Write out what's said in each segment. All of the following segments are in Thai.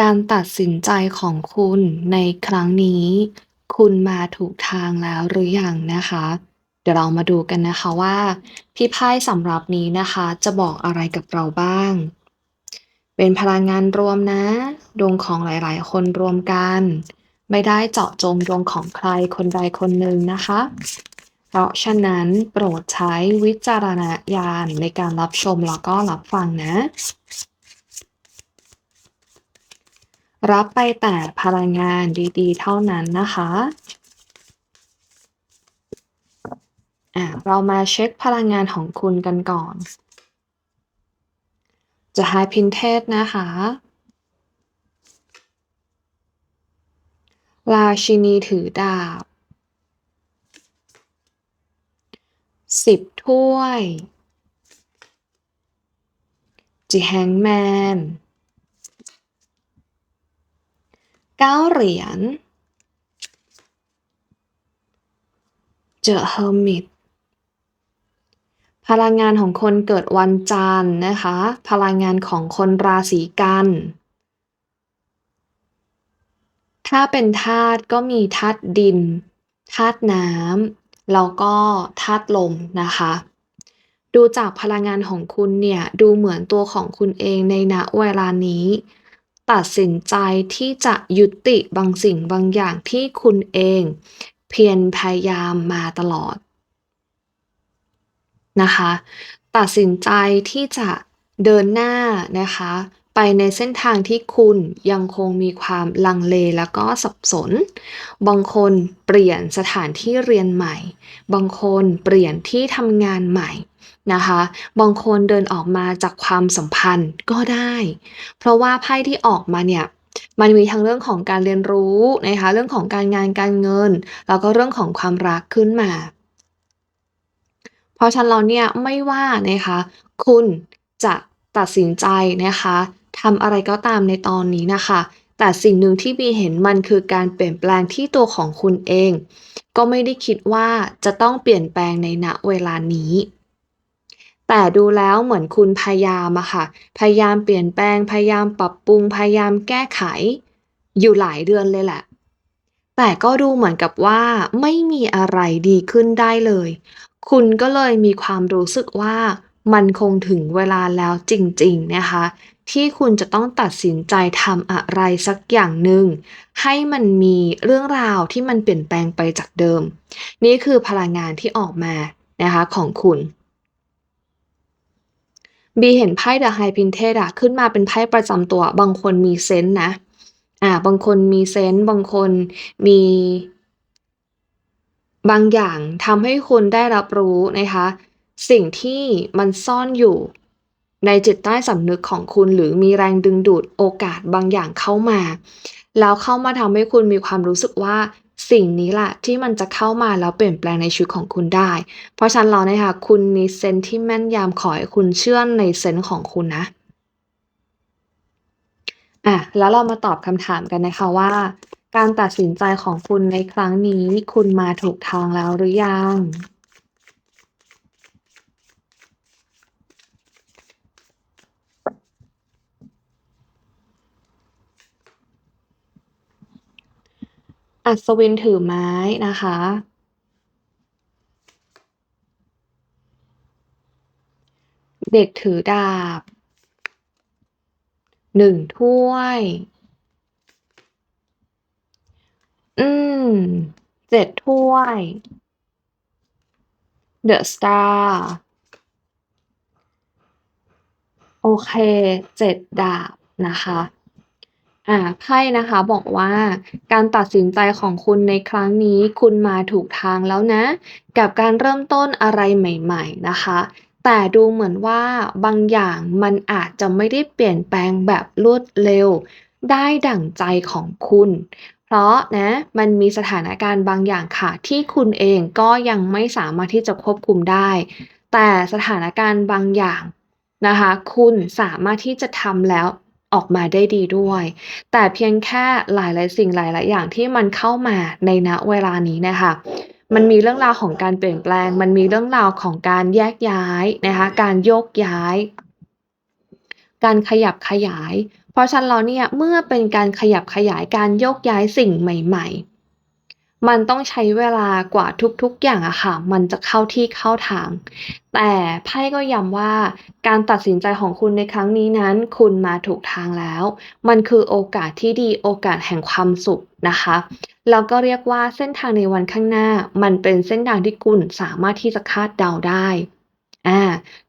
การตัดสินใจของคุณในครั้งนี้ คุณมาถูกทางแล้วหรือยังนะคะ เดี๋ยวเรามาดูกันนะคะว่าพี่ไพ่สำหรับนี้นะคะ จะบอกอะไรกับเราบ้าง เป็นพลังงานรวมนะ ดวงของหลายๆ คนรวมกัน ไม่ได้เจาะจงดวงของใครคนใดคนหนึ่งนะคะ เพราะฉะนั้นโปรดใช้วิจารณญาณในการรับชมแล้วก็รับฟังนะ รับไปแต่พลังงานดีๆ เท่านั้นนะคะอะเรามาเช็คพลังงานของคุณกันก่อน จะ High Priestess นะคะ ราชินีถือดาบสิบถ้วย The Hangman เก้าเหรียญ The Hermit พลังงานของคนเกิดวันจันทร์นะคะ พลังงานของคนราศีกัน ถ้าเป็นธาตุก็มีธาตุดิน ธาตุน้ำ แล้วก็ธาตุลมนะคะ ดูจากพลังงานของคุณเนี่ย ดูเหมือนตัวของคุณเองในณเวลานี้ ตัดสินใจที่จะยุติบางสิ่งบางอย่างที่คุณเอง เพียรพยายามมาตลอดนะคะ ตัดสินใจที่จะเดินหน้านะคะ ไปในเส้นทางที่คุณยังคงมีความลังเลแล้วก็สับสน บางคนเปลี่ยนสถานที่เรียนใหม่ บางคนเปลี่ยนที่ทำงานใหม่ นะคะ บางคนเดินออกมาจากความสัมพันธ์ก็ได้ เพราะว่าไพ่ที่ออกมาเนี่ยมันมีทั้งเรื่องของการเรียนรู้นะคะเรื่องของการงานการเงิน แล้วก็เรื่องของความรักขึ้นมา เพราะฉะนั้นแล้วเนี่ยไม่ว่านะคะคุณจะตัดสินใจนะคะทำอะไรก็ตามในตอนนี้นะคะ แต่สิ่งหนึ่งที่บีเห็นมันคือการเปลี่ยนแปลงที่ตัวของคุณเอง ก็ไม่ได้คิดว่าจะต้องเปลี่ยนแปลงในณเวลานี้ แต่ดูแล้วเหมือนคุณพยายามอะค่ะ พยายามเปลี่ยนแปลง พยายามปรับปรุง พยายามแก้ไข อยู่หลายเดือนเลยแหละ แต่ก็ดูเหมือนกับว่าไม่มีอะไรดีขึ้นได้เลย คุณก็เลยมีความรู้สึกว่ามันคงถึงเวลาแล้วจริงๆนะคะ ที่คุณจะต้องตัดสินใจทำอะไรสักอย่างหนึ่งให้มันมีเรื่องราวที่มันเปลี่ยนแปลงไปจากเดิม นี่คือพลังงานที่ออกมานะคะของคุณ บีเห็นไพ่ The High Priestess อะขึ้นมาเป็นไพ่ประจำตัว บางคนมีเซนส์นะ อ่า บางคนมีเซนส์บางคนมี บางอย่างทำให้คุณได้รับรู้นะคะ สิ่งที่มันซ่อนอยู่ในจิตใต้สำนึกของคุณหรือมีแรงดึงดูดโอกาสบางอย่างเข้ามา แล้วเข้ามาทำให้คุณมีความรู้สึกว่า สิ่งนี้แหละที่มันจะเข้ามาแล้วเปลี่ยนแปลงในชีวิตของคุณได้ เพราะฉะนั้นเราเนะคะคุณมีเซนที่แม่นยำขอให้คุณเชื่อในเซนของคุณนะอะแล้วเรามาตอบคำถามกันนะคะว่า การตัดสินใจของคุณในครั้งนี้คุณมาถูกทางแล้วหรือยัง? อัศวินถือไม้นะคะ เด็กถือดาบ1ถ้วย อืม7ถ้วย The Star โอเค7ดาบนะคะ อ่า ไพ่นะคะบอกว่า การตัดสินใจของคุณในครั้งนี้ คุณมาถูกทางแล้วนะ กับการเริ่มต้นอะไรใหม่ ๆ นะคะ แต่ดูเหมือนว่าบางอย่างมันอาจจะไม่ได้เปลี่ยนแปลงแบบรวดเร็ว ได้ดั่งใจของคุณ เพราะนะ มันมีสถานการณ์บางอย่างค่ะ ที่คุณเองก็ยังไม่สามารถที่จะควบคุมได้ แต่สถานการณ์บางอย่างนะคะ คุณสามารถที่จะทำแล้ว ออกมาได้ดีด้วย แต่เพียงแค่หลายๆสิ่งหลายๆอย่างที่มันเข้ามาในณเวลานี้นะคะมันมีเรื่องราวของการเปลี่ยนแปลง มันมีเรื่องราวของการแยกย้ายนะคะการโยกย้าย การขยับขยาย เพราะฉะนั้นเราเนี่ยเมื่อเป็นการขยับขยายการโยกย้ายสิ่งใหม่ ๆ มันต้องใช้เวลากว่าทุกๆอย่างอะค่ะ มันจะเข้าที่เข้าทาง แต่ไพ่ก็ย้ำว่าการตัดสินใจของคุณในครั้งนี้นั้น คุณมาถูกทางแล้ว มันคือโอกาสที่ดีโอกาสแห่งความสุขนะคะแล้วก็เรียกว่าเส้นทางในวันข้างหน้า มันเป็นเส้นทางที่คุณสามารถที่จะคาดเดาได้อ่า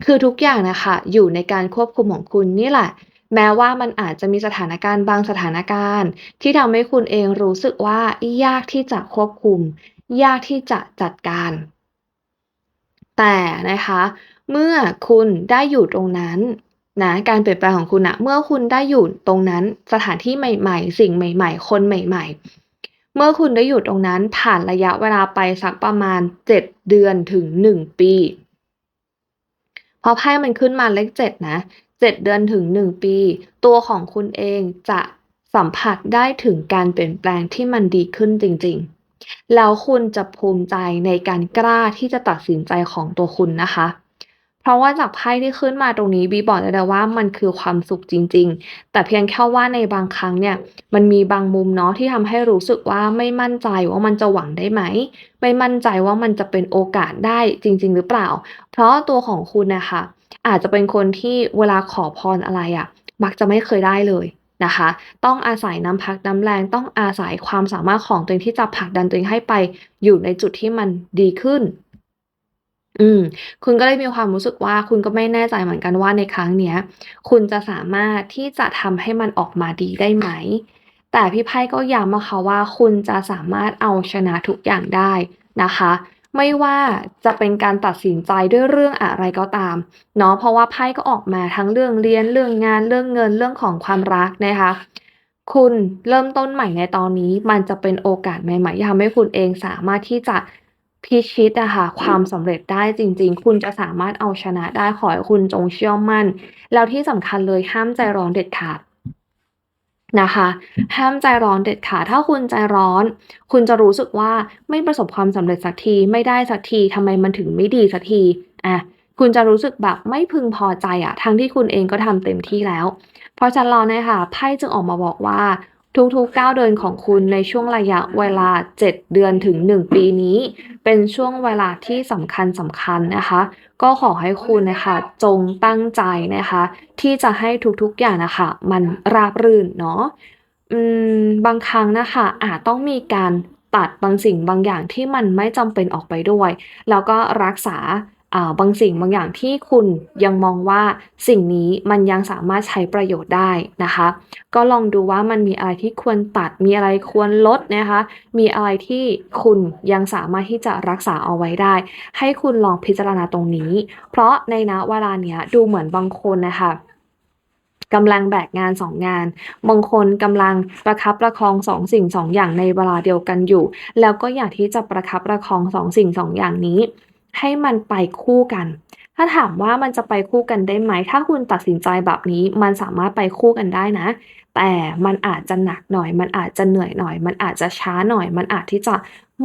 คือทุกอย่างนะคะ อยู่ในการควบคุมของคุณนี่แหละ แม้ว่ามันอาจจะมีสถานการณ์บางสถานการณ์ ที่ทำให้คุณเองรู้สึกว่ายากที่จะควบคุม ยากที่จะจัดการ แต่นะคะ เมื่อคุณได้อยู่ตรงนั้นนะการเปลี่ยนแปลงของคุณนะเมื่อคุณได้อยู่ตรงนั้นสถานที่ใหม่ๆ สิ่งใหม่ ๆ คนใหม่ ๆ เมื่อคุณได้อยู่ตรงนั้นผ่านระยะเวลาไปสักประมาณ 7 เดือนถึง 1 ปีพราะไพ่มันขึ้นมาเลข7นะ 7 เดือนถึง 1 ปี ตัวของคุณเองจะสัมผัสได้ถึงการเปลี่ยนแปลงที่มันดีขึ้นจริง ๆ แล้วคุณจะภูมิใจในการกล้าที่จะตัดสินใจของตัวคุณนะคะ เพราะว่าจากไพ่ที่ขึ้นมาตรงนี้บีบอกได้เลยว่ามันคือความสุขจริง ๆ แต่เพียงแค่ว่าในบางครั้งเนี่ยมันมีบางมุมเนาะที่ทำให้รู้สึกว่าไม่มั่นใจว่ามันจะหวังได้ไหม ไม่มั่นใจว่ามันจะเป็นโอกาสได้จริง ๆ หรือเปล่า เพราะตัวของคุณนะคะ อาจจะเป็นคนที่เวลาขอพรอะไรอะมักจะไม่เคยได้เลยนะคะ ต้องอาศัยน้ำพักน้ำแรง ต้องอาศัยความสามารถของตัวเองที่จะผลักดันตัวเองให้ไปอยู่ในจุดที่มันดีขึ้น อืม คุณก็เลยมีความรู้สึกว่าคุณก็ไม่แน่ใจเหมือนกันว่าในครั้งเนี้ย คุณจะสามารถที่จะทำให้มันออกมาดีได้ไหม แต่พี่ไพ่ก็ย้ำอะคะว่าคุณจะสามารถเอาชนะทุกอย่างได้นะคะ ไม่ว่าจะเป็นการตัดสินใจด้วยเรื่องอะไรก็ตามเนาะเพราะว่าไพ่ก็ออกมาทั้งเรื่องเรียนเรื่องงานเรื่องเงินเรื่องของความรักนะคะคุณเริ่มต้นใหม่ในตอนนี้มันจะเป็นโอกาสใหม่ๆที่ทำให้คุณเองสามารถที่จะพิชิตอะค่ะความสำเร็จได้จริง ๆ คุณจะสามารถเอาชนะได้ขอให้คุณจงเชื่อมั่น แล้วที่สำคัญเลยห้ามใจร้อนเด็ดขาด นะคะ ห้ามใจร้อนเด็ดขาดถ้าคุณใจร้อน คุณจะรู้สึกว่าไม่ประสบความสำเร็จสักทีไม่ได้สักทีทำไมมันถึงไม่ดีสักทีอาคุณจะรู้สึกแบบไม่พึงพอใจอะทั้งที่คุณเองก็ทำเต็มที่แล้ว เพราะฉะนั้นแล้วเนี่ยค่ะไพ่จึงออกมาบอกว่าทุกๆก้าวเดินของคุณในช่วงระยะเวลา 7 เดือนถึง 1 ปีนี้ เป็นช่วงเวลาที่สำคัญๆนะคะ ก็ขอให้คุณนะคะจงตั้งใจนะคะ ที่จะให้ทุกๆอย่างนะคะ มันราบรื่นเนาะอืมบางครั้งนะคะอาจต้องมีการตัดบางสิ่งบางอย่างที่มันไม่จำเป็นออกไปด้วย แล้วก็รักษา บางสิ่งบางอย่างที่คุณยังมองว่าสิ่งนี้มันยังสามารถใช้ประโยชน์ได้นะคะ ก็ลองดูว่ามันมีอะไรที่ควรตัด มีอะไรควรลดนะคะ มีอะไรที่คุณยังสามารถที่จะรักษาเอาไว้ได้ ให้คุณลองพิจารณาตรงนี้ เพราะในณเวลาเนี้ยดูเหมือนบางคนนะคะกำลังแบกงาน 2 งาน บางคนกำลังประคับประคอง 2 สิ่ง 2 อย่างในเวลาเดียวกันอยู่ แล้วก็อยากที่จะประคับประคอง 2 สิ่ง 2 อย่างนี้ ให้มันไปคู่กัน ถ้าถามว่ามันจะไปคู่กันได้ไหม ถ้าคุณตัดสินใจแบบนี้ มันสามารถไปคู่กันได้นะ แต่มันอาจจะหนักหน่อย มันอาจจะเหนื่อยหน่อย มันอาจจะช้าหน่อย มันอาจที่จะ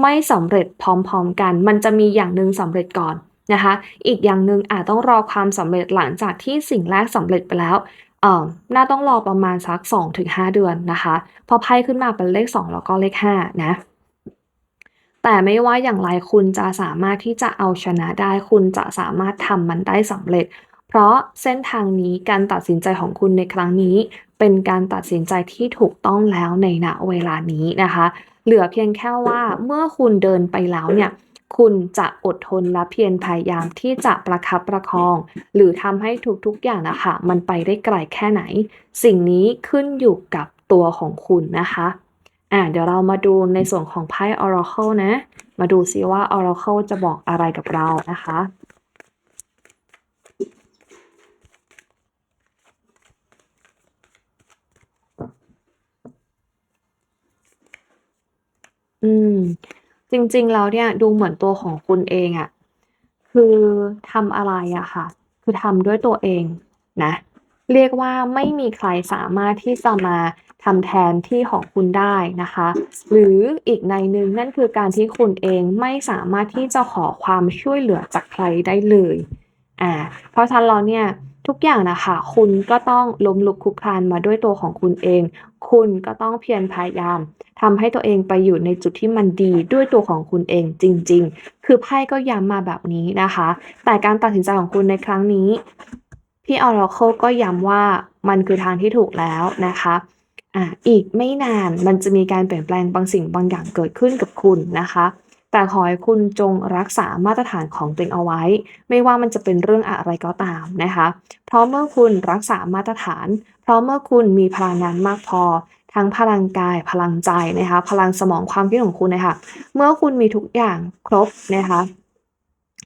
ไม่สำเร็จพร้อมๆกัน มันจะมีอย่างหนึ่งสำเร็จก่อนนะคะ อีกอย่างหนึ่งอาจต้องรอความสำเร็จหลังจากที่สิ่งแรกสำเร็จไปแล้วเอ่อน่าต้องรอประมาณสัก 2-5 เดือนนะคะพราะไพ่ขึ้นมาเป็นเลข 2 แล้วก็เลข5นะ แต่ไม่ว่าอย่างไรคุณจะสามารถที่จะเอาชนะได้ คุณจะสามารถทำมันได้สำเร็จ เพราะเส้นทางนี้การตัดสินใจของคุณในครั้งนี้ เป็นการตัดสินใจที่ถูกต้องแล้วในณเวลานี้นะคะ เหลือเพียงแค่ว่าเมื่อคุณเดินไปแล้วเนี่ยคุณจะอดทนและเพียรพยายามที่จะประคับประคอง หรือทำให้ทุกๆอย่างนะค่ะมันไปได้ไกลแค่ไหน สิ่งนี้ขึ้นอยู่กับตัวของคุณนะคะ อาเดี๋ยวเรามาดูในส่วนของไพ่ Oracle นะ มาดูซิว่า Oracle จะบอกอะไรกับเรานะคะอืม จริงๆแล้วเนี่ยดูเหมือนตัวของคุณเองอะคือทำอะไรอะค่ะ คือทำด้วยตัวเองนะ เรียกว่าไม่มีใครสามารถที่จะมาทำแทนที่ของคุณได้นะคะ หรืออีกในหนึ่งนั่นคือการที่คุณเองไม่สามารถที่จะขอความช่วยเหลือจากใครได้เลยอ่าเพราะฉะนั้นแล้วเนี่ยทุกอย่างนะคะคุณก็ต้องล้มลุกคลุกคลานมาด้วยตัวของคุณเอง คุณก็ต้องเพียรพยายามทำให้ตัวเองไปอยู่ในจุดที่มันดีด้วยตัวของคุณเองจริง ๆ คือไพ่ก็ย้ำมาแบบนี้นะคะ แต่การตัดสินใจของคุณในครั้งนี้ พี่ Oracle ก็ย้ำว่ามันคือทางที่ถูกแล้วนะคะอ่าอีกไม่นานมันจะมีการเปลี่ยนแปลงบางสิ่งบางอย่างเกิดขึ้นกับคุณนะคะ แต่ขอให้คุณจงรักษามาตรฐานของตัวเองเอาไว้ ไม่ว่ามันจะเป็นเรื่องอะไรก็ตามนะคะ เพราะเมื่อคุณรักษามาตรฐาน เพราะเมื่อคุณมีพลังงานมากพอ ทั้งพลังกาย พลังใจนะคะ พลังสมองความคิดของคุณนะคะ เมื่อคุณมีทุกอย่างครบนะคะ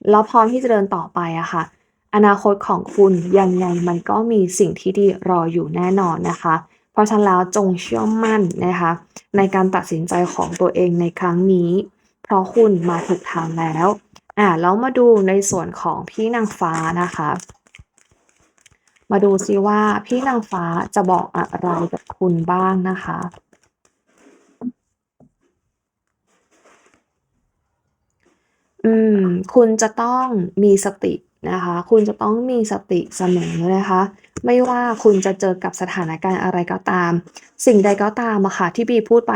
แล้วพร้อมที่จะเดินต่อไปอะค่ะ อนาคตของคุณยังไงมันก็มีสิ่งที่ดีรออยู่แน่นอนนะคะ เพราะฉะนั้นแล้วจงเชื่อมั่นนะคะ ในการตัดสินใจของตัวเองในครั้งนี้ เพราะคุณมาถูกทางแล้วอ่าแล้วมาดูในส่วนของพี่นางฟ้านะคะ มาดูซิว่าพี่นางฟ้าจะบอกอะไรกับคุณบ้างนะคะอืม คุณจะต้องมีสติ นะคะ คุณจะต้องมีสติเสมอนะคะ ไม่ว่าคุณจะเจอกับสถานการณ์อะไรก็ตาม สิ่งใดก็ตามอะค่ะที่บีพูดไป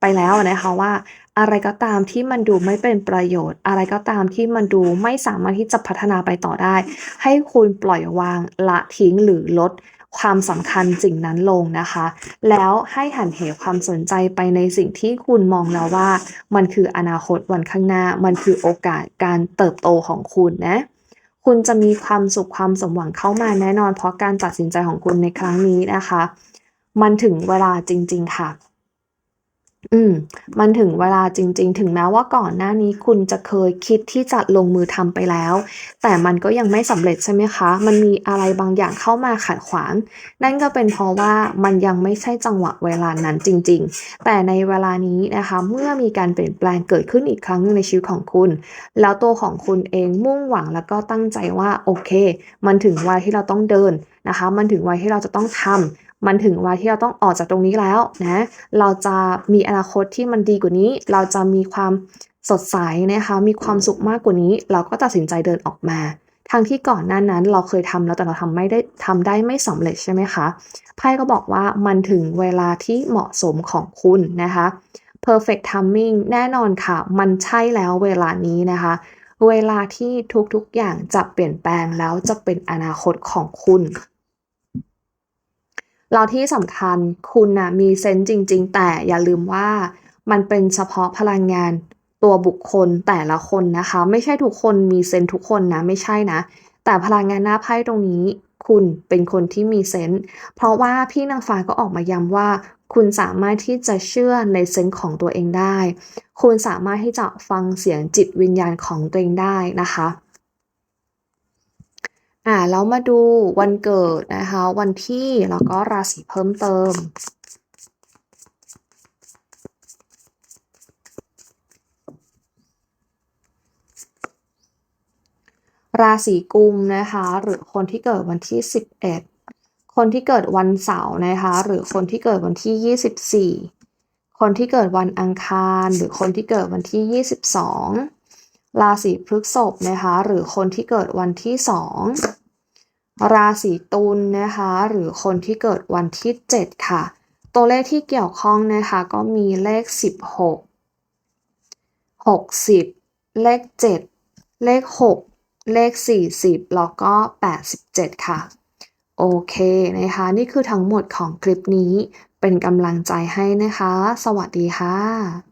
ไปแล้วนะคะว่าอะไรก็ตามที่มันดูไม่เป็นประโยชน์ อะไรก็ตามที่มันดูไม่สามารถที่จะพัฒนาไปต่อได้ ให้คุณปล่อยวางละทิ้งหรือลดความสำคัญสิ่งนั้นลงนะคะ แล้วให้หันเหความสนใจไปในสิ่งที่คุณมองแล้วว่า มันคืออนาคตวันข้างหน้า มันคือโอกาสการเติบโตของคุณนะ คุณจะมีความสุขความสมหวังเข้ามาแน่นอน เพราะการตัดสินใจของคุณในครั้งนี้นะคะ มันถึงเวลาจริง ๆ ค่ะ อืม มันถึงเวลาจริง ๆ ถึงแม้ว่าก่อนหน้านี้คุณจะเคยคิดที่จะลงมือทำไปแล้ว แต่มันก็ยังไม่สำเร็จใช่ไหมคะ มันมีอะไรบางอย่างเข้ามาขัดขวาง นั่นก็เป็นเพราะว่ามันยังไม่ใช่จังหวะเวลานั้นจริง ๆ แต่ในเวลานี้นะคะ เมื่อมีการเปลี่ยนแปลงเกิดขึ้นอีกครั้งนึงในชีวิตของคุณ แล้วตัวของคุณเองมุ่งหวังแล้วก็ตั้งใจว่าโอเค มันถึงวัยที่เราต้องเดินนะคะ มันถึงวัยที่เราจะต้องทำ มันถึงเวัยที่เราต้องออกจากตรงนี้แล้วนะ เราจะมีอนาคตที่มันดีกว่านี้ เราจะมีความสดใสนะคะ มีความสุขมากกว่านี้ เราก็ตัดสินใจเดินออกมาทั้งที่ก่อนหน้านั้นเราเคยทำแล้วแต่เราทำไม่ได้ทำได้ไม่สำเร็จใช่ไหมคะไพ่ก็บอกว่ามันถึงเวลาที่เหมาะสมของคุณนะคะ perfect timing แน่นอนค่ะ มันใช่แล้วเวลานี้นะคะ เวลาที่ทุกๆอย่างจะเปลี่ยนแปลงแล้วจะเป็นอนาคตของคุณ แล้วที่สำคัญคุณน่ะมีเซนส์จริง ๆ แต่อย่าลืมว่ามันเป็นเฉพาะพลังงานตัวบุคคลแต่ละคนนะคะ ไม่ใช่ทุกคนมีเซนส์ทุกคนนะไม่ใช่นะ แต่พลังงานหน้าไพ่ตรงนี้ คุณเป็นคนที่มีเซนส์เพราะว่าพี่นางฟ้าก็ออกมาย้ำว่า คุณสามารถที่จะเชื่อในเซนส์ของตัวเองได้ คุณสามารถที่จะฟังเสียงจิตวิญญาณของตัวเองได้นะคะ อ่าแล้วมาดูวันเกิดนะคะ วันที่แล้วก็ราศีเพิ่มเติม ราศีกุมนะคะ หรือคนที่เกิดวันที่ 11 คนที่เกิดวันเสาร์นะคะ หรือคนที่เกิดวันที่ 24 คนที่เกิดวันอังคาร หรือคนที่เกิดวันที่ 22 ราศีพฤษภนะคะหรือคนที่เกิดวันที่2ราศีตุลนะคะหรือคนที่เกิดวันที่ 7 ค่ะ ตัวเลขที่เกี่ยวข้องนะคะก็มีเลข 16 60 เลข 7 เลข 6 เลข 40 แล้วก็ 87 ค่ะ โอเคนะคะนี่คือทั้งหมดของคลิปนี้เป็นกำลังใจให้นะคะ สวัสดีค่ะ